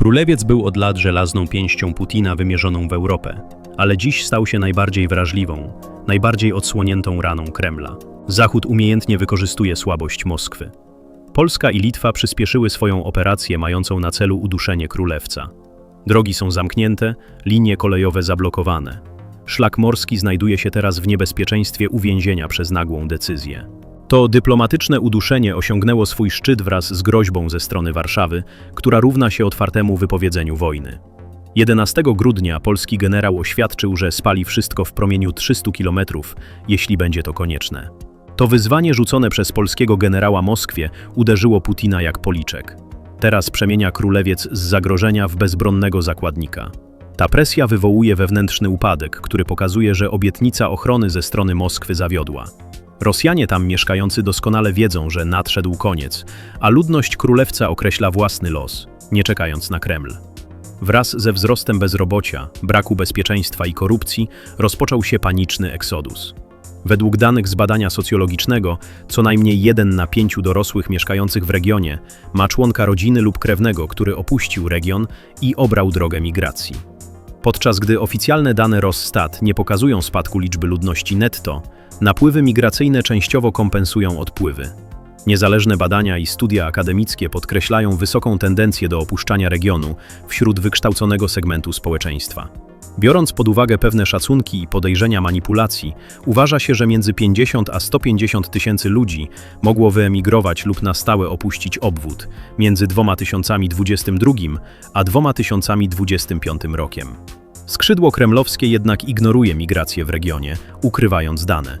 Królewiec był od lat żelazną pięścią Putina wymierzoną w Europę, ale dziś stał się najbardziej wrażliwą, najbardziej odsłoniętą raną Kremla. Zachód umiejętnie wykorzystuje słabość Moskwy. Polska i Litwa przyspieszyły swoją operację mającą na celu uduszenie królewca. Drogi są zamknięte, linie kolejowe zablokowane. Szlak morski znajduje się teraz w niebezpieczeństwie uwięzienia przez nagłą decyzję. To dyplomatyczne uduszenie osiągnęło swój szczyt wraz z groźbą ze strony Warszawy, która równa się otwartemu wypowiedzeniu wojny. 11 grudnia polski generał oświadczył, że spali wszystko w promieniu 300 kilometrów, jeśli będzie to konieczne. To wyzwanie rzucone przez polskiego generała Moskwie uderzyło Putina jak policzek. Teraz przemienia królewiec z zagrożenia w bezbronnego zakładnika. Ta presja wywołuje wewnętrzny upadek, który pokazuje, że obietnica ochrony ze strony Moskwy zawiodła. Rosjanie tam mieszkający doskonale wiedzą, że nadszedł koniec, a ludność królewca określa własny los, nie czekając na Kreml. Wraz ze wzrostem bezrobocia, braku bezpieczeństwa i korupcji rozpoczął się paniczny eksodus. Według danych z badania socjologicznego, co najmniej jeden na pięciu dorosłych mieszkających w regionie ma członka rodziny lub krewnego, który opuścił region i obrał drogę migracji. Podczas gdy oficjalne dane Rosstat nie pokazują spadku liczby ludności netto, napływy migracyjne częściowo kompensują odpływy. Niezależne badania i studia akademickie podkreślają wysoką tendencję do opuszczania regionu wśród wykształconego segmentu społeczeństwa. Biorąc pod uwagę pewne szacunki i podejrzenia manipulacji, uważa się, że między 50 a 150 tysięcy ludzi mogło wyemigrować lub na stałe opuścić obwód między 2022 a 2025 rokiem. Skrzydło kremlowskie jednak ignoruje migrację w regionie, ukrywając dane.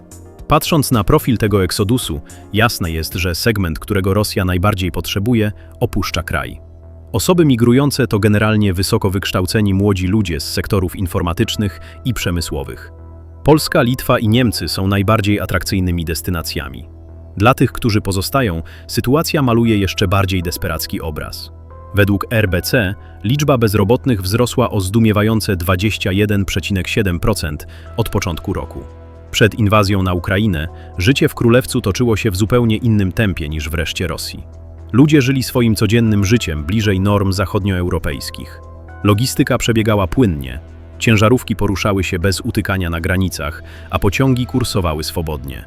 Patrząc na profil tego eksodusu, jasne jest, że segment, którego Rosja najbardziej potrzebuje, opuszcza kraj. Osoby migrujące to generalnie wysoko wykształceni młodzi ludzie z sektorów informatycznych i przemysłowych. Polska, Litwa i Niemcy są najbardziej atrakcyjnymi destynacjami. Dla tych, którzy pozostają, sytuacja maluje jeszcze bardziej desperacki obraz. Według RBC liczba bezrobotnych wzrosła o zdumiewające 21,7% od początku roku. Przed inwazją na Ukrainę życie w Królewcu toczyło się w zupełnie innym tempie niż w reszcie Rosji. Ludzie żyli swoim codziennym życiem bliżej norm zachodnioeuropejskich. Logistyka przebiegała płynnie, ciężarówki poruszały się bez utykania na granicach, a pociągi kursowały swobodnie.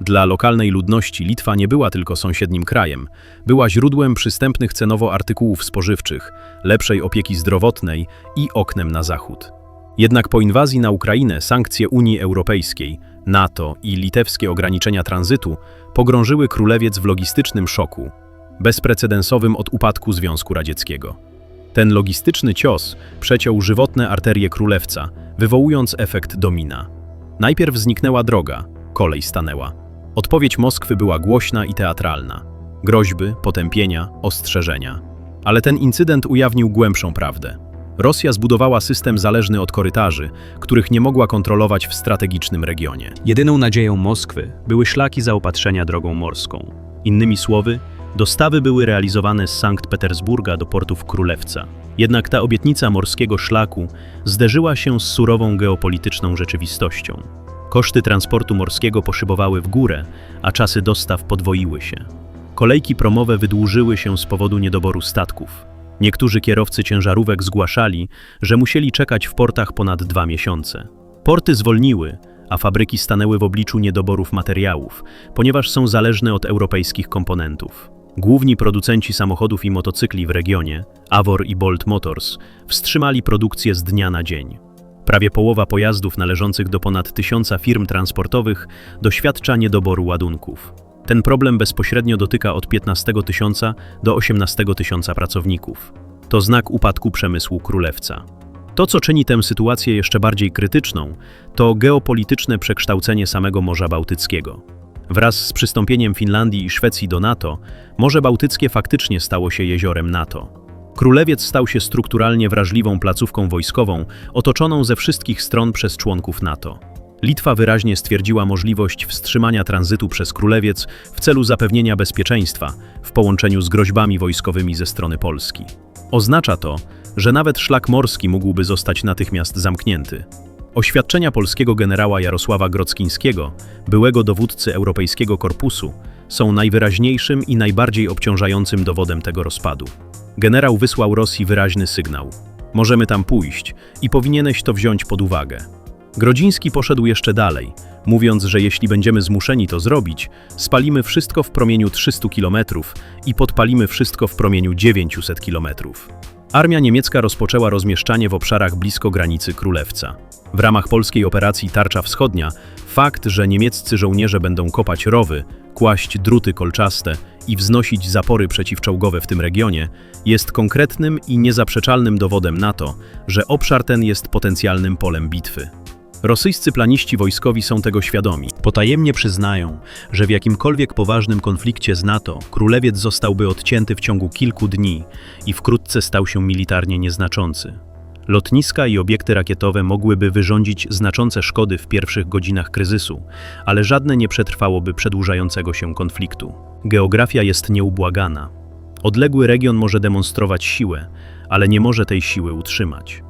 Dla lokalnej ludności Litwa nie była tylko sąsiednim krajem, była źródłem przystępnych cenowo artykułów spożywczych, lepszej opieki zdrowotnej i oknem na zachód. Jednak po inwazji na Ukrainę sankcje Unii Europejskiej, NATO i litewskie ograniczenia tranzytu pogrążyły królewiec w logistycznym szoku, bezprecedensowym od upadku Związku Radzieckiego. Ten logistyczny cios przeciął żywotne arterie królewca, wywołując efekt domina. Najpierw zniknęła droga, kolej stanęła. Odpowiedź Moskwy była głośna i teatralna. Groźby, potępienia, ostrzeżenia. Ale ten incydent ujawnił głębszą prawdę. Rosja zbudowała system zależny od korytarzy, których nie mogła kontrolować w strategicznym regionie. Jedyną nadzieją Moskwy były szlaki zaopatrzenia drogą morską. Innymi słowy, dostawy były realizowane z Sankt Petersburga do portów Królewca. Jednak ta obietnica morskiego szlaku zderzyła się z surową geopolityczną rzeczywistością. Koszty transportu morskiego poszybowały w górę, a czasy dostaw podwoiły się. Kolejki promowe wydłużyły się z powodu niedoboru statków. Niektórzy kierowcy ciężarówek zgłaszali, że musieli czekać w portach ponad dwa miesiące. Porty zwolniły, a fabryki stanęły w obliczu niedoborów materiałów, ponieważ są zależne od europejskich komponentów. Główni producenci samochodów i motocykli w regionie, Avor i Bolt Motors, wstrzymali produkcję z dnia na dzień. Prawie połowa pojazdów należących do ponad tysiąca firm transportowych doświadcza niedoboru ładunków. Ten problem bezpośrednio dotyka od 15 tysiąca do 18 tysiąca pracowników. To znak upadku przemysłu królewca. To, co czyni tę sytuację jeszcze bardziej krytyczną, to geopolityczne przekształcenie samego Morza Bałtyckiego. Wraz z przystąpieniem Finlandii i Szwecji do NATO, Morze Bałtyckie faktycznie stało się jeziorem NATO. Królewiec stał się strukturalnie wrażliwą placówką wojskową, otoczoną ze wszystkich stron przez członków NATO. Litwa wyraźnie stwierdziła możliwość wstrzymania tranzytu przez Królewiec w celu zapewnienia bezpieczeństwa w połączeniu z groźbami wojskowymi ze strony Polski. Oznacza to, że nawet szlak morski mógłby zostać natychmiast zamknięty. Oświadczenia polskiego generała Jarosława Grockińskiego, byłego dowódcy Europejskiego Korpusu, są najwyraźniejszym i najbardziej obciążającym dowodem tego rozpadu. Generał wysłał Rosji wyraźny sygnał. Możemy tam pójść i powinieneś to wziąć pod uwagę. Grodziński poszedł jeszcze dalej, mówiąc, że jeśli będziemy zmuszeni to zrobić, spalimy wszystko w promieniu 300 km i podpalimy wszystko w promieniu 900 km. Armia niemiecka rozpoczęła rozmieszczanie w obszarach blisko granicy Królewca. W ramach polskiej operacji Tarcza Wschodnia fakt, że niemieccy żołnierze będą kopać rowy, kłaść druty kolczaste i wznosić zapory przeciwczołgowe w tym regionie, jest konkretnym i niezaprzeczalnym dowodem na to, że obszar ten jest potencjalnym polem bitwy. Rosyjscy planiści wojskowi są tego świadomi. Potajemnie przyznają, że w jakimkolwiek poważnym konflikcie z NATO królewiec zostałby odcięty w ciągu kilku dni i wkrótce stał się militarnie nieznaczący. Lotniska i obiekty rakietowe mogłyby wyrządzić znaczące szkody w pierwszych godzinach kryzysu, ale żadne nie przetrwałoby przedłużającego się konfliktu. Geografia jest nieubłagana. Odległy region może demonstrować siłę, ale nie może tej siły utrzymać.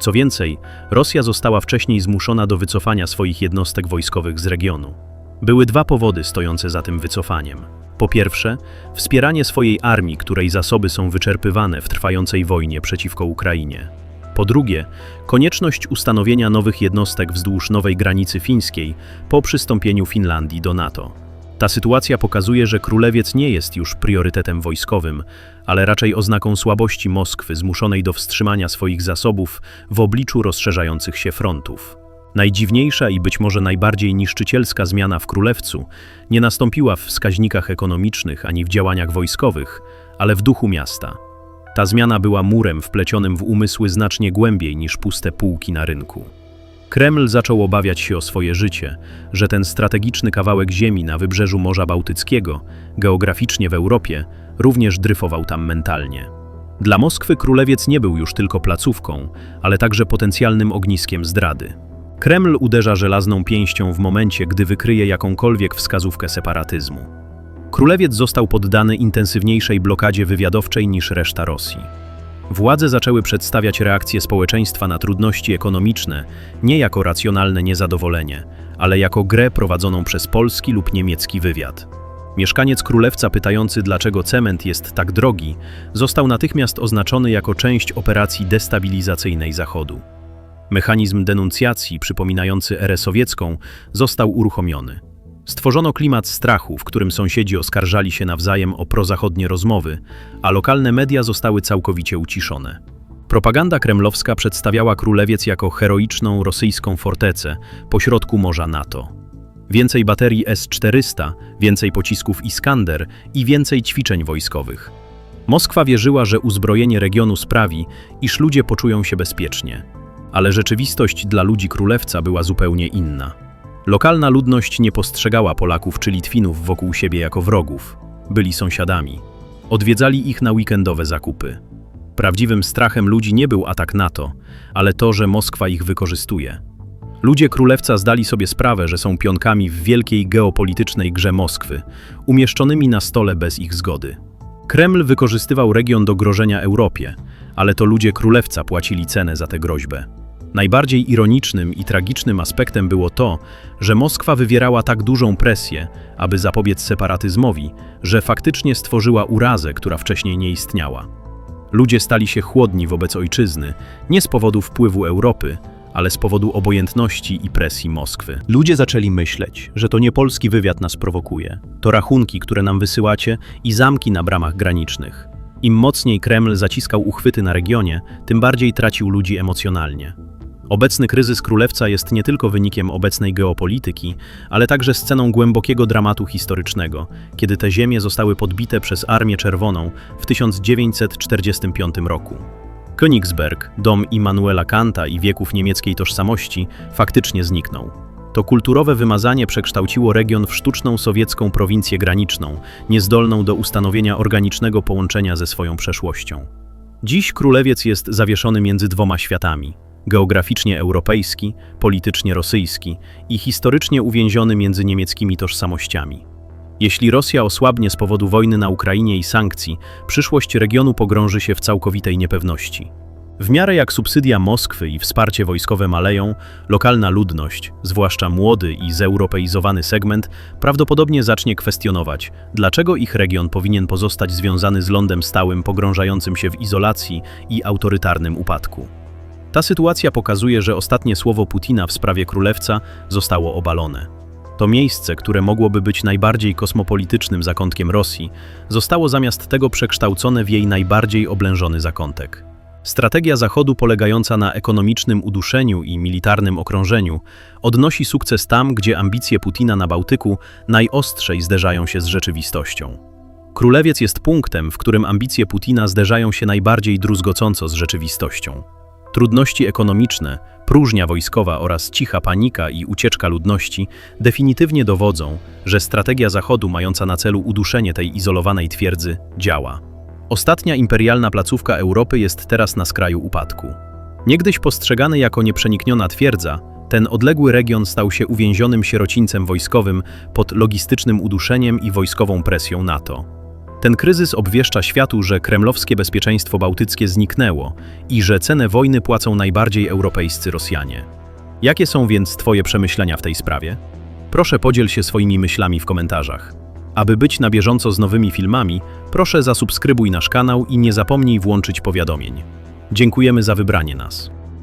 Co więcej, Rosja została wcześniej zmuszona do wycofania swoich jednostek wojskowych z regionu. Były dwa powody stojące za tym wycofaniem. Po pierwsze, wspieranie swojej armii, której zasoby są wyczerpywane w trwającej wojnie przeciwko Ukrainie. Po drugie, konieczność ustanowienia nowych jednostek wzdłuż nowej granicy fińskiej po przystąpieniu Finlandii do NATO. Ta sytuacja pokazuje, że królewiec nie jest już priorytetem wojskowym, ale raczej oznaką słabości Moskwy zmuszonej do wstrzymania swoich zasobów w obliczu rozszerzających się frontów. Najdziwniejsza i być może najbardziej niszczycielska zmiana w królewcu nie nastąpiła w wskaźnikach ekonomicznych ani w działaniach wojskowych, ale w duchu miasta. Ta zmiana była murem wplecionym w umysły znacznie głębiej niż puste półki na rynku. Kreml zaczął obawiać się o swoje życie, że ten strategiczny kawałek ziemi na wybrzeżu Morza Bałtyckiego, geograficznie w Europie, również dryfował tam mentalnie. Dla Moskwy królewiec nie był już tylko placówką, ale także potencjalnym ogniskiem zdrady. Kreml uderza żelazną pięścią w momencie, gdy wykryje jakąkolwiek wskazówkę separatyzmu. Królewiec został poddany intensywniejszej blokadzie wywiadowczej niż reszta Rosji. Władze zaczęły przedstawiać reakcje społeczeństwa na trudności ekonomiczne nie jako racjonalne niezadowolenie, ale jako grę prowadzoną przez polski lub niemiecki wywiad. Mieszkaniec królewca pytający, dlaczego cement jest tak drogi, został natychmiast oznaczony jako część operacji destabilizacyjnej Zachodu. Mechanizm denuncjacji, przypominający erę sowiecką, został uruchomiony. Stworzono klimat strachu, w którym sąsiedzi oskarżali się nawzajem o prozachodnie rozmowy, a lokalne media zostały całkowicie uciszone. Propaganda kremlowska przedstawiała królewiec jako heroiczną rosyjską fortecę pośrodku morza NATO. Więcej baterii S-400, więcej pocisków Iskander i więcej ćwiczeń wojskowych. Moskwa wierzyła, że uzbrojenie regionu sprawi, iż ludzie poczują się bezpiecznie. Ale rzeczywistość dla ludzi królewca była zupełnie inna. Lokalna ludność nie postrzegała Polaków czy Litwinów wokół siebie jako wrogów. Byli sąsiadami. Odwiedzali ich na weekendowe zakupy. Prawdziwym strachem ludzi nie był atak NATO, ale to, że Moskwa ich wykorzystuje. Ludzie królewca zdali sobie sprawę, że są pionkami w wielkiej geopolitycznej grze Moskwy, umieszczonymi na stole bez ich zgody. Kreml wykorzystywał region do grożenia Europie, ale to ludzie królewca płacili cenę za tę groźbę. Najbardziej ironicznym i tragicznym aspektem było to, że Moskwa wywierała tak dużą presję, aby zapobiec separatyzmowi, że faktycznie stworzyła urazę, która wcześniej nie istniała. Ludzie stali się chłodni wobec ojczyzny, nie z powodu wpływu Europy, ale z powodu obojętności i presji Moskwy. Ludzie zaczęli myśleć, że to nie polski wywiad nas prowokuje, to rachunki, które nam wysyłacie i zamki na bramach granicznych. Im mocniej Kreml zaciskał uchwyty na regionie, tym bardziej tracił ludzi emocjonalnie. Obecny kryzys królewca jest nie tylko wynikiem obecnej geopolityki, ale także sceną głębokiego dramatu historycznego, kiedy te ziemie zostały podbite przez Armię Czerwoną w 1945 roku. Königsberg, dom Immanuela Kanta i wieków niemieckiej tożsamości, faktycznie zniknął. To kulturowe wymazanie przekształciło region w sztuczną sowiecką prowincję graniczną, niezdolną do ustanowienia organicznego połączenia ze swoją przeszłością. Dziś królewiec jest zawieszony między dwoma światami geograficznie europejski, politycznie rosyjski i historycznie uwięziony między niemieckimi tożsamościami. Jeśli Rosja osłabnie z powodu wojny na Ukrainie i sankcji, przyszłość regionu pogrąży się w całkowitej niepewności. W miarę jak subsydia Moskwy i wsparcie wojskowe maleją, lokalna ludność, zwłaszcza młody i zeuropeizowany segment, prawdopodobnie zacznie kwestionować, dlaczego ich region powinien pozostać związany z lądem stałym pogrążającym się w izolacji i autorytarnym upadku. Ta sytuacja pokazuje, że ostatnie słowo Putina w sprawie królewca zostało obalone. To miejsce, które mogłoby być najbardziej kosmopolitycznym zakątkiem Rosji, zostało zamiast tego przekształcone w jej najbardziej oblężony zakątek. Strategia Zachodu polegająca na ekonomicznym uduszeniu i militarnym okrążeniu odnosi sukces tam, gdzie ambicje Putina na Bałtyku najostrzej zderzają się z rzeczywistością. Królewiec jest punktem, w którym ambicje Putina zderzają się najbardziej druzgocąco z rzeczywistością. Trudności ekonomiczne, próżnia wojskowa oraz cicha panika i ucieczka ludności definitywnie dowodzą, że strategia Zachodu mająca na celu uduszenie tej izolowanej twierdzy działa. Ostatnia imperialna placówka Europy jest teraz na skraju upadku. Niegdyś postrzegany jako nieprzenikniona twierdza, ten odległy region stał się uwięzionym sierocińcem wojskowym pod logistycznym uduszeniem i wojskową presją NATO. Ten kryzys obwieszcza światu, że kremlowskie bezpieczeństwo bałtyckie zniknęło i że cenę wojny płacą najbardziej europejscy Rosjanie. Jakie są więc Twoje przemyślenia w tej sprawie? Proszę podziel się swoimi myślami w komentarzach. Aby być na bieżąco z nowymi filmami, proszę zasubskrybuj nasz kanał i nie zapomnij włączyć powiadomień. Dziękujemy za wybranie nas.